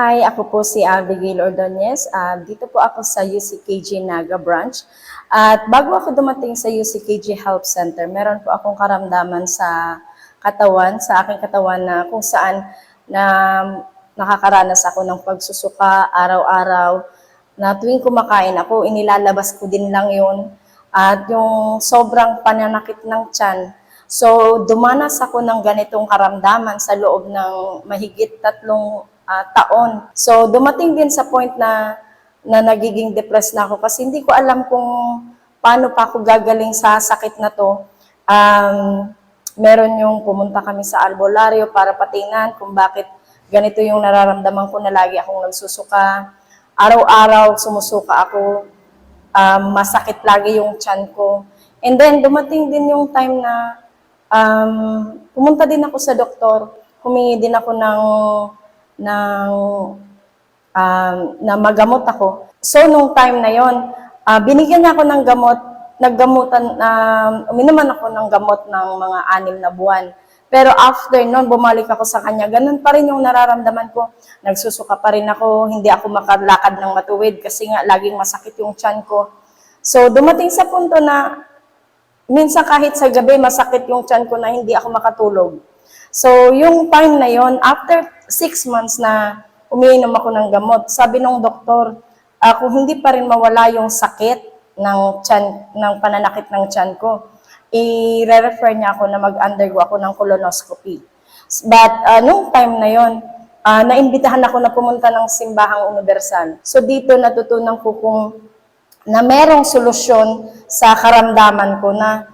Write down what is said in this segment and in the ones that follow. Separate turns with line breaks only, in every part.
Hi, ako po si Abigail Ordonez. Ah, dito po ako sa UCKG Naga branch. At bago ako dumating sa UCKG Health Center, meron po akong karamdaman sa katawan, sa aking katawan na kung saan na nakakaranas ako ng pagsusuka araw-araw na tuwing kumakain ako, inilalabas ko din lang yun. At yung sobrang pananakit ng tiyan. So, dumanas ako ng ganitong karamdaman sa loob ng mahigit tatlong ah, taon. So, dumating din sa point na na nagiging depressed na ako kasi hindi ko alam kung paano pa ako gagaling sa sakit na to. Um, meron yung pumunta kami sa albularyo para patingnan kung bakit ganito yung nararamdaman ko na lagi akong nagsusuka. Araw-araw sumusuka ako. Um, masakit lagi yung tiyan ko. And then dumating din yung time na um, pumunta din ako sa doktor. Humingi din ako ng ng um, na magamot ako. So, nung time na yon, ah, binigyan niya ako ng gamot, naggamutan, um, uminuman ako ng gamot ng mga anim na buwan. Pero after nun, bumalik ako sa kanya, ganun pa rin yung nararamdaman ko. Nagsusuka pa rin ako, hindi ako makalakad ng matuwid kasi nga laging masakit yung tiyan ko. So, dumating sa punto na minsan kahit sa gabi masakit yung tiyan ko na hindi ako makatulog. So, yung time na yon after six months na umiinom ako ng gamot, sabi ng doktor, ah, kung hindi pa rin mawala yung sakit ng tiyan, ng pananakit ng tiyan ko, i-refer niya ako na mag-undergo ako ng colonoscopy. But ah, nung time na yon, ah, naimbitahan ako na pumunta ng simbahang universal. So dito natutunan ko kung na merong solusyon sa karamdaman ko na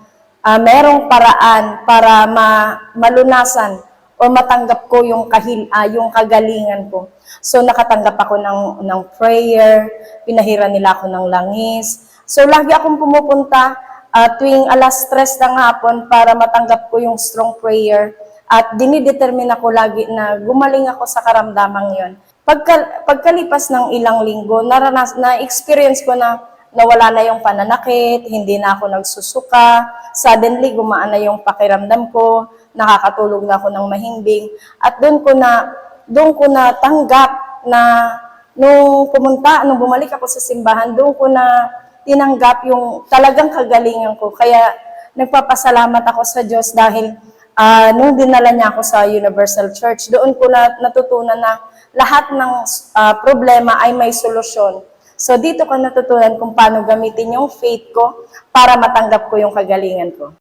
ah, merong paraan para ma malunasan o matanggap ko yung kahil ah, yung kagalingan ko. So nakatanggap ako ng ng prayer, pinahira nila ako ng langis. So lagi akong pumupunta ah, tuwing alas 3 ng hapon para matanggap ko yung strong prayer at dinidetermine ako lagi na gumaling ako sa karamdamang yon. Pagka, pagkalipas ng ilang linggo, naranas, na-experience ko na nawala na yung pananakit, hindi na ako nagsusuka, suddenly gumaan na yung pakiramdam ko, nakakatulog na ako ng mahimbing, at doon ko na, doon ko na tanggap na nung pumunta, nung bumalik ako sa simbahan, doon ko na tinanggap yung talagang kagalingan ko. Kaya nagpapasalamat ako sa Diyos dahil ah, nung dinala niya ako sa Universal Church, doon ko na natutunan na lahat ng ah, problema ay may solusyon. So dito ko natutunan kung paano gamitin yung faith ko para matanggap ko yung kagalingan ko.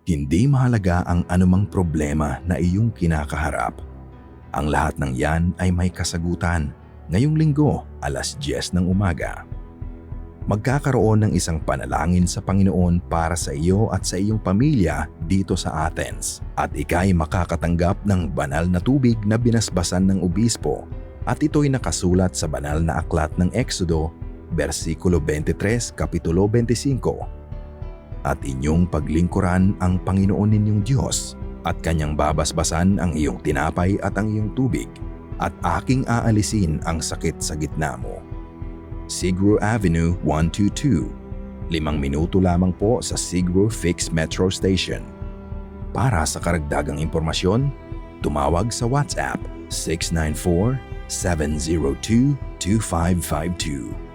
Hindi mahalaga ang anumang problema na iyong kinakaharap. Ang lahat ng yan ay may kasagutan ngayong linggo alas 10 ng umaga. Magkakaroon ng isang panalangin sa Panginoon para sa iyo at sa iyong pamilya dito sa Athens at ikay makakatanggap ng banal na tubig na binasbasan ng obispo at ito'y nakasulat sa banal na aklat ng Exodo, versikulo 23, kapitulo 25 at inyong paglingkuran ang Panginoon ninyong Diyos at kanyang babasbasan ang iyong tinapay at ang iyong tubig at aking aalisin ang sakit sa gitna mo. Sigro Avenue 122 Limang minuto lamang po sa Sigro Fix Metro Station. Para sa karagdagang impormasyon, tumawag sa WhatsApp 694 702 2552